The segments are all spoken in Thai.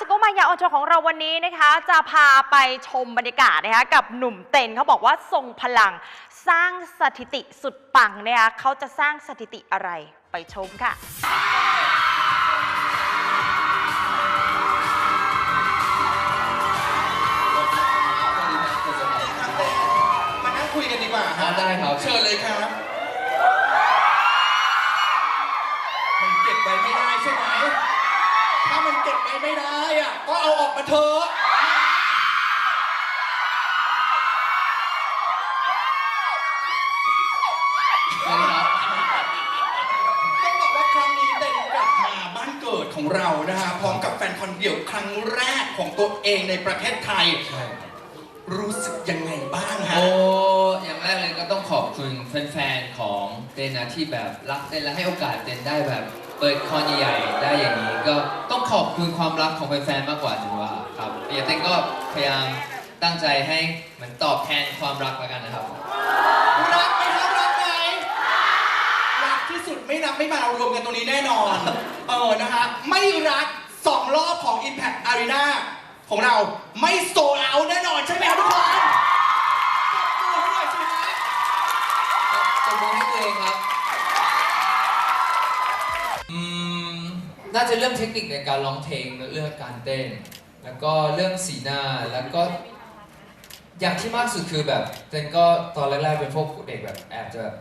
สกูมายาออนทัวร์ของเราวันนี้นะคะ จะพาไปชมบรรยากาศนะคะกับหนุ่มเต็นเขาบอกว่าทรงพลังสร้างสถิติสุดปังนะคะเขาจะสร้างสถิติอะไรไปชมค่ะ มานั่งคุยกันดีกว่าอ่าได้ครับเชิญเลยครับมันเก็บไว้ไม่ได้ใช่ไหมถ้ามันเก็บไว้ไม่ได้อะ ก็เอาออกมาเถอะสวัสดีครับต้องบอกว่าครั้งนี้เต็นกลับมาบ้านเกิดของเรานะฮะพร้อมกับแฟนคอนเดี่ยวครั้งแรกของตัวเองในประเทศไทยใช่รู้สึกยังไงบ้างฮะ โอ้ อย่างแรกเลยก็ต้องขอบคุณแฟนๆ ของเต้นนะที่แบบรักเต้นและให้โอกาสเต้นได้แบบ เปิดคอนใหญ่ๆได้อย่างนี้ก็ ต้องขอบคุณความรักของแฟนๆมากกว่าถือว่าครับอย่างเต้นก็พยายามตั้งใจให้เหมือนตอบแทนความรักแล้วกันนะครับ รักไหมครับรักไหมรักที่สุดไม่นับไม่มารวมกันตรงนี้แน่นอนเออนะฮะไม่รักสองรอบของ Impact Arena ของเราไม่โซเอาแน่นอนใช่ไหมครับทุกคนปรบมือให้หน่อยสิฮะจะมอง น่าจะเรื่องเทคนิคในการร้องเพลงเรื่องการเต้น แล้วก็เรื่องสีหน้าแล้วก็อย่างที่มากสุดคือแบบเต้นก็ตอนแรกๆเป็นพวกเด็กแบบแอบจะแบบ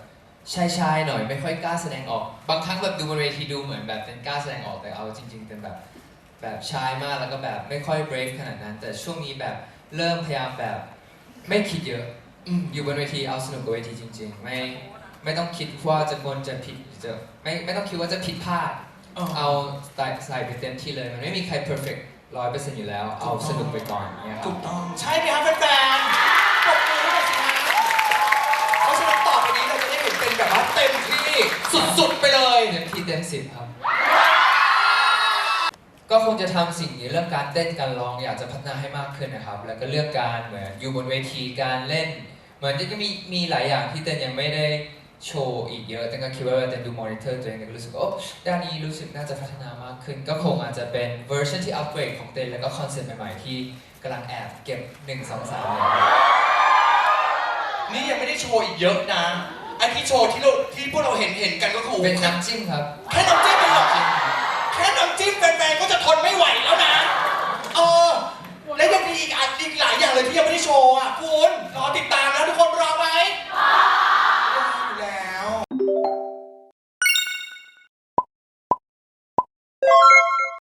ชายชายๆหน่อยไม่ค่อยกล้าแสดงออก บางครั้งแบบดูบนเวทีดูเหมือนแบบเต้นกล้าแสดงออกแต่เอาจริงๆเป็นแบบแบบชายมากแล้วก็แบบไม่ค่อย brave ขนาดนั้น แต่ช่วงนี้แบบเริ่มพยายามแบบไม่คิดเยอะอยู่บนเวทีเอาสนุกกับเวทีจริง ๆ ไม่ไม่ต้องคิดว่าจะควรจะผิดจะไม่ไม่ต้องคิดว่าจะผิดพลาด เอาใส่ใส่ไปเต็มที่เลย มันไม่มีใคร perfect ร้อยเปอร์เซ็นต์อยู่แล้ว เอาสนุกไปก่อนเนี่ยครัถูบกต้องใช่ไหมครับแฟนๆปรบมือให้หน่อยสิฮะเพราะฉะนั้นต่อไปนี้เราจะได้เห็นเป็นแบบว่าเต็มที่สุดๆไปเลย เต็มที่เต็มสิบครับ ก็คงจะทำสิ่งนี้เรื่องการเต้นการร้องอยากจะพัฒนาให้มากขึ้นนะครับ แล้วก็เรื่องการเหมือนอยู่บนเวทีการเล่น เหมือนจะมีมีหลายอย่างที่เต้นยังไม่ได้ โชว์อีกเยอะแต่ก็คิดว่าเต้นดูมอนิเตอร์ตัวเองก็รู้สึกว่าโอ้ด้านนี้รู้สึกน่าจะพัฒนามากขึ้น ก็คงอาจจะเป็นเวอร์ชันที่อัปเกรดของเต้นแล้วก็คอนเซ็ปต์ใหม่ๆที่กำลังแอบเก็บ1 2 3เนี่ยนี่ยังไม่ได้โชว์อีกเยอะนะไอ้ที่โชว์ที่เราที่พวกเราเห็นเห็นกันก็คือเป็นน้ำจิ้มครับ แค่น้ำจิ้มเองเหรอแค่น้ำจิ้มแฟนๆก็จะทนไม่ไหวแล้วนะเออและยังมีอีกอันอีกหลายอย่างเลยที่ยังไม่ได้โชว์อะคุณรอติดตามนะทุกคนร